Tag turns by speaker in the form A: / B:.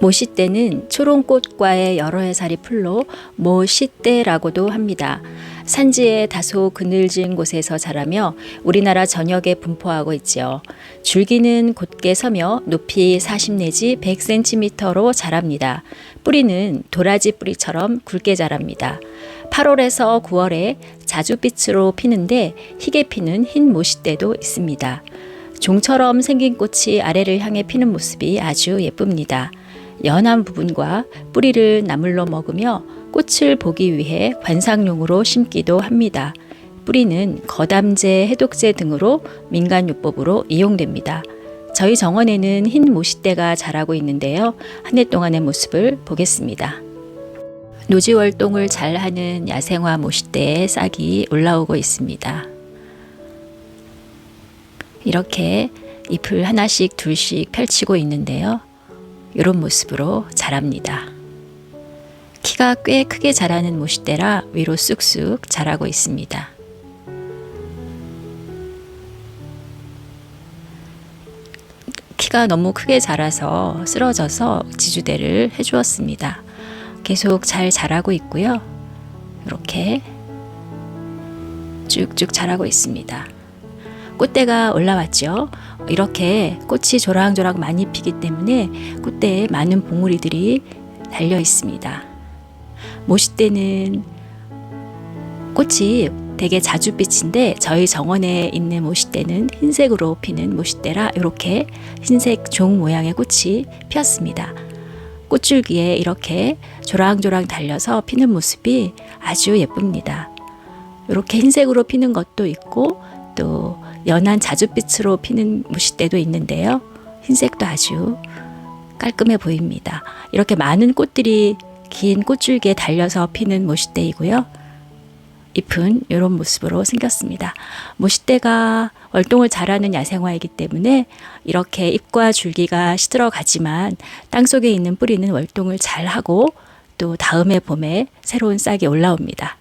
A: 모시대는 초롱꽃과의 여러 해살이 풀로 모시대라고도 합니다. 산지의 다소 그늘진 곳에서 자라며 우리나라 전역에 분포하고 있지요. 줄기는 곧게 서며 높이 40 내지 100cm로 자랍니다. 뿌리는 도라지 뿌리처럼 굵게 자랍니다. 8월에서 9월에 자주빛으로 피는데 희게 피는 흰 모시대도 있습니다. 종처럼 생긴 꽃이 아래를 향해 피는 모습이 아주 예쁩니다. 연한 부분과 뿌리를 나물로 먹으며 꽃을 보기 위해 관상용으로 심기도 합니다. 뿌리는 거담제, 해독제 등으로 민간요법으로 이용됩니다. 저희 정원에는 흰 모시대가 자라고 있는데요. 한 해 동안의 모습을 보겠습니다. 노지 활동을 잘 하는 야생화 모시대에 싹이 올라오고 있습니다. 이렇게 잎을 하나씩 둘씩 펼치고 있는데요. 이런 모습으로 자랍니다. 키가 꽤 크게 자라는 모시대라 위로 쑥쑥 자라고 있습니다. 키가 너무 크게 자라서 쓰러져서 지주대를 해주었습니다. 계속 잘 자라고 있고요. 이렇게 쭉쭉 자라고 있습니다. 꽃대가 올라왔죠. 이렇게 꽃이 조랑조랑 많이 피기 때문에 꽃대에 많은 봉우리들이 달려 있습니다. 모시대는 꽃이 되게 자주빛인데 저희 정원에 있는 모시대는 흰색으로 피는 모시대라 이렇게 흰색 종 모양의 꽃이 피었습니다. 꽃줄기에 이렇게 조랑조랑 달려서 피는 모습이 아주 예쁩니다. 이렇게 흰색으로 피는 것도 있고 또 연한 자줏빛으로 피는 무시대도 있는데요. 흰색도 아주 깔끔해 보입니다. 이렇게 많은 꽃들이 긴 꽃줄기에 달려서 피는 모시대이고요. 잎은 이런 모습으로 생겼습니다. 모시대가 월동을 잘하는 야생화이기 때문에 이렇게 잎과 줄기가 시들어 가지만 땅 속에 있는 뿌리는 월동을 잘 하고 또 다음해 봄에 새로운 싹이 올라옵니다.